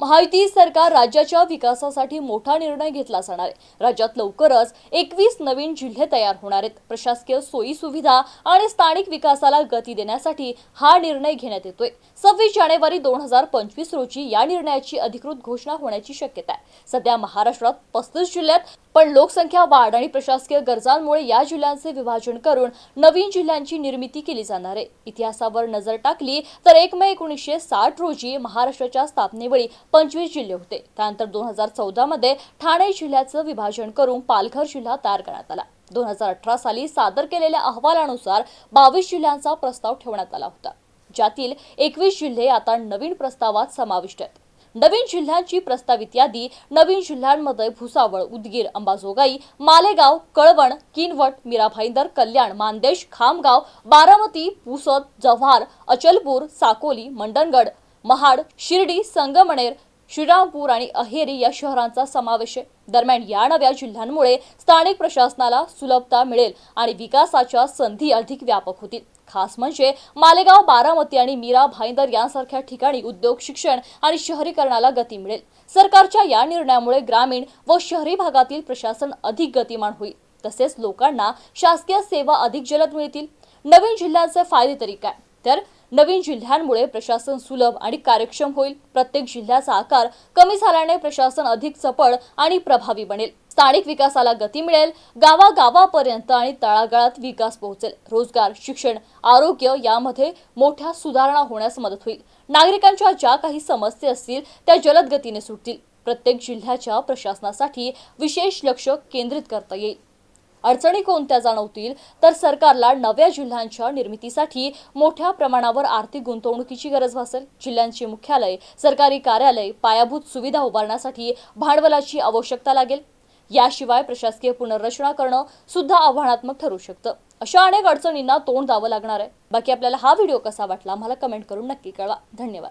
महायुती सरकार राज्याच्या विकासासाठी मोठा निर्णय घेतला जाणार आहे. राज्यात लवकरच एकवीस नवीन जिल्हे तयार होणार आहेत. प्रशासकीय सोयी सुविधा आणि स्थानिक विकासाला गती देण्यासाठी हा निर्णय घेण्यात येतोय. सव्वीस जानेवारी दोन हजार पंचवीस रोजी या निर्णयाची अधिकृत घोषणा होण्याची शक्यता आहे. सध्या महाराष्ट्रात पस्तीस जिल्ह्यात पण लोकसंख्या वाढ आणि प्रशासकीय गरजांमुळे या जिल्ह्यांचे विभाजन करून नवीन जिल्ह्यांची निर्मिती केली जाणार आहे. इतिहासावर नजर टाकली तर एक मे एकोणीसशे साठ रोजी महाराष्ट्राच्या स्थापनेवेळी पंचवीस जिल्हे होते. त्यानंतर दोन हजार चौदामध्ये ठाणे जिल्ह्याचं विभाजन करून पालघर जिल्हा तयार करण्यात आला. दोन हजार अठरा साली सादर केलेल्या अहवालानुसार बावीस जिल्ह्यांचा प्रस्ताव ठेवण्यात आला होता. ज्यातील एकवीस जिल्हे आता नवीन प्रस्तावात समाविष्ट आहेत. नवीन जिल्ह्यांची प्रस्तावित यादी नवीन जिल्ह्यांमध्ये भुसावळ उदगीर अंबाजोगाई मालेगाव कळवण किनवट मीराभाईंदर कल्याण मानदेश खामगाव बारामती पुसद जव्हार अचलपूर साकोली मंडणगड महाड शिर्डी संगमनेर श्रीरामपूर आणि अहेरी या शहरांचा समावेश आहे. दरम्यान या नव्या जिल्ह्यांमुळे स्थानिक प्रशासनाला सुलभता मिळेल आणि विकासाच्या संधी अधिक व्यापक होतील. खास म्हणजे मालेगाव बारामती आणि मीरा भाईंदर यांसारख्या ठिकाणी उद्योग शिक्षण आणि शहरीकरणाला गती मिळेल. सरकारच्या या निर्णयामुळे ग्रामीण व शहरी भागातील प्रशासन अधिक गतिमान होईल. तसेच लोकांना शासकीय सेवा अधिक जलद मिळतील. नवीन जिल्ह्यांचे फायदे तरी काय? तर नवीन जिल्ह्यांमुळे प्रशासन सुलभ आणि कार्यक्षम होईल. प्रत्येक जिल्ह्याचा आकार कमी झाल्याने प्रशासन अधिक चपळ आणि प्रभावी बनेल. स्थानिक विकासाला गती मिळेल गावागावापर्यंत आणि तळागाळात विकास पोहोचेल. रोजगार शिक्षण आरोग्य यामध्ये मोठ्या सुधारणा होण्यास मदत होईल. नागरिकांच्या ज्या काही समस्या असतील त्या जलद गतीने सुटतील. प्रत्येक जिल्ह्याच्या प्रशासनासाठी विशेष लक्ष केंद्रित करता येईल. अडचणी कोणत्या जाणवतील? तर सरकारला नव्या जिल्ह्यांच्या निर्मितीसाठी मोठ्या प्रमाणावर आर्थिक गुंतवणुकीची गरज भासेल. जिल्ह्यांची मुख्यालय सरकारी कार्यालय पायाभूत सुविधा उभारण्यासाठी भांडवलाची आवश्यकता लागेल. याशिवाय प्रशासकीय पुनर्रचना करणं सुद्धा आव्हानात्मक ठरू शकतं. अशा अनेक अडचणींना तोंड द्यावं लागणार आहे. बाकी आपल्याला हा व्हिडिओ कसा वाटला आम्हाला कमेंट करून नक्की कळवा. धन्यवाद.